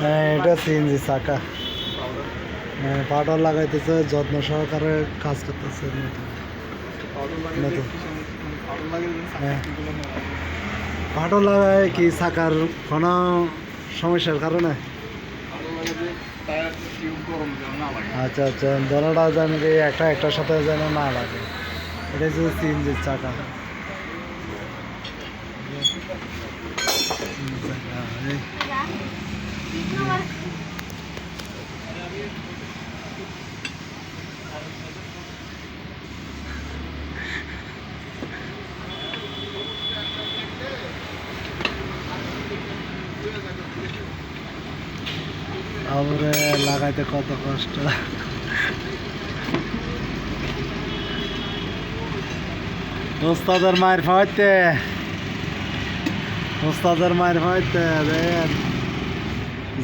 হ্যাঁ এটা সিএনজি চাকা হ্যাঁ পাউডার লাগাইতেছে, যত্ন সহকারে কাজ করতেছে। হ্যাঁ। পাউডার লাগায় কি চাকার কোনো সমস্যার কারণে? আচ্ছা আচ্ছা দোনোটা যেন একটা একটার সাথে যেন না লাগে। এটা হচ্ছে সিএনজির চাকা এই। তারপরে লাগাইতে কত কষ্ট ওস্তাদের মায়ের ফাইতে ওস্তাদের মায়ের ফাইতে দেখেন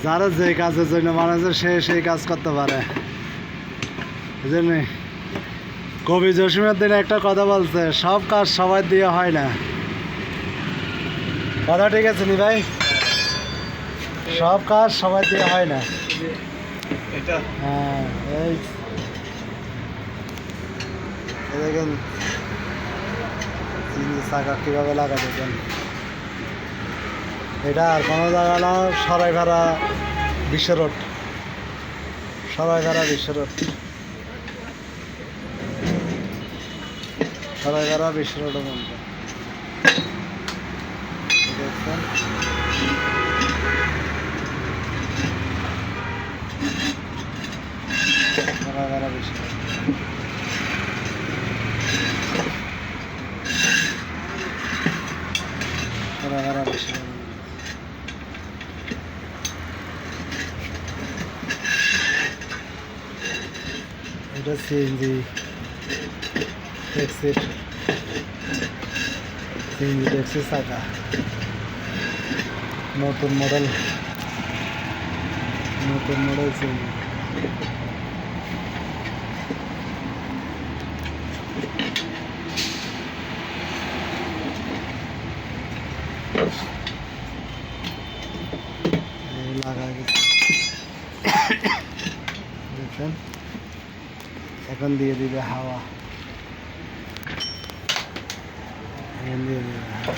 যারা যে কাজের জন্য মানুষের সে সেই কাজ করতে পারে। বুঝলি কবি জসিমের দিন একটা কথা বলছে সব কাজ সবাই দিয়ে হয় না। কথা ঠিক আছে নি ভাই? সব কাজ সবাই দিয়ে হয় না। হ্যাঁ এই। দেখেন চাকা কীভাবে লাগা দেখেন এটা আর কোনো জায়গা না সরাইভাড়া বিশ্ব রোড। সরাইভাড়া বিশ্ব রোড। সরাইভাড়া বিশ্ব রোডের মধ্যে। দেখছেন বিশ্ব রোড এটা সিএনজি ট্যাক্সির সিএনজি ট্যাক্সির চাকা নতুন মডেল নতুন মডেল সিএনজি এই লাগা গেছে দেখছেন এখন দিয়ে দিবে হাওয়া। এখন দিয়ে দিবে হাওয়া।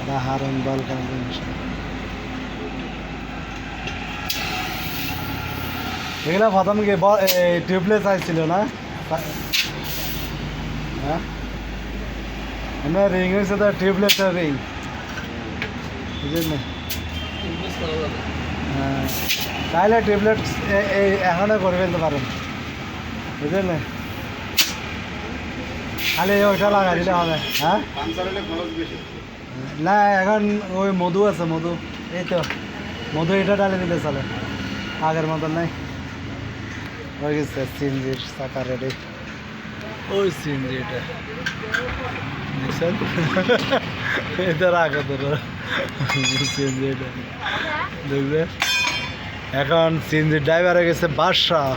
এটা হারন বল কম্বিনেশন এগুলো প্রথম কি টিউবলেস আসছিল না? হ্যাঁ? এমনি রিং হয়েছে তো টিউবলেসের রিং বুঝলেন না হ্যাঁ তাহলে ট্যাবলেট এই এখনও করে ফেলতে পারেন। বুঝলেন? খালি ওইটা লাগাই দিলে হবে হ্যাঁ? না, এখন ওই মধু আছে, মধু। এই তো, মধু এটা ডালে দিলে চলে। আগের মতন নাই। হয়ে গেছে সিনজির চাকা রেডি ওই সিনজি এটা। দেখছেন এটা রাখো তোর সিনজি এটা। দেখবে? এখন সিনজির ড্রাইভার গেছে বাদশাহ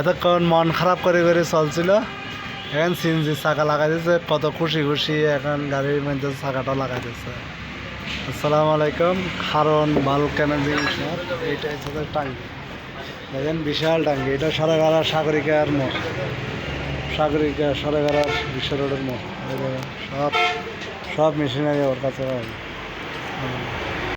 এতক্ষণ মন খারাপ করে করে চলছিল। এখন সিনজির চাকা লাগাই দিয়েছে কত খুশি খুশি এখন গাড়ির মধ্যে চাকাটা লাগাই দিয়েছে আসসালামু আলাইকুম কারণ বাল কেনাজি এইটা হচ্ছে টাঙ্গি। দেখেন, বিশাল টাঙ্গি। এটা সারা সাগরিকার মোড়। সাগরিকা সারাগাড়া বিশ্ব রোডের মতো সব সব মেশিনারি ওর কাছে।